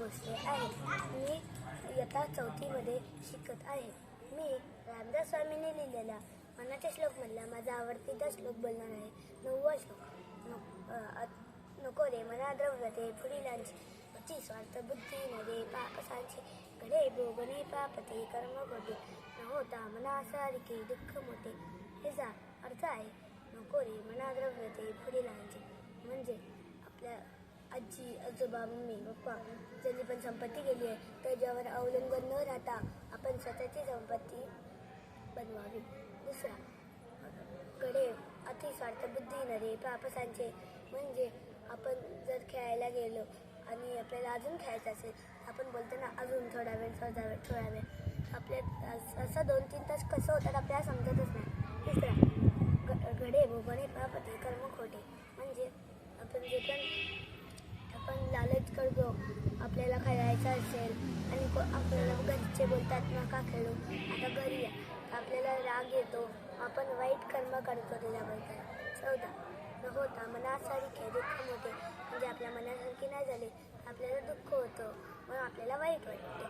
बसले आहे. मी इयत्ता चौथीमध्ये शिकत आहे. मी रामदास स्वामींनी लिहिलेला मनाच्या श्लोकमधला माझा आवडतीचा श्लोक बोलणार आहे. नववा श्लोक. न- नको रे मला द्रव्यते पुढीलांची अति स्वार्थ बुद्धी नरे पापसांचे घडे भोगणे पापते कर्म घटे न होता मना सारखे दुःख मोठे. ह्याचा अर्थ आहे. नको रे मना द्रव्यते पुढीलांचे म्हणजे आजी आजोबा मम्मी पप्पा ज्यांनी पण संपत्ती केली आहे त्याच्यावर अवलंबून न राहता आपण स्वतःची संपत्ती बनवावी. दुसरा कडे अतिस्वार्थ बुद्धी नरे पापसांचे. म्हणजे आपण जर खेळायला गेलो आणि आपल्याला अजून खेळायचं असेल आपण बोलतो ना अजून थोडा वेळ थोडा वेळ थोडा वेळ. आपल्या असं दोन तीन तास कसं होतात आपल्याला समजतच नाही तिसरा ग- घडे भोगणे पापते कर्म खोटे म्हणजे आपण जे पण आपण लालच करतो आपल्याला खेळायचं असेल आणि को- आपल्याला घरचे बोलतात नका खेळू आता घरी या. आपल्याला राग येतो. आपण वाईट कर्म करतो त्याच्याबद्दल. चौदा. न होता मनासारखे दुःख मोठे. म्हणजे आपल्या मनासारखे नाही झाले आपल्याला दुःख होतं. म्हणून आपल्याला वाईट वाटते.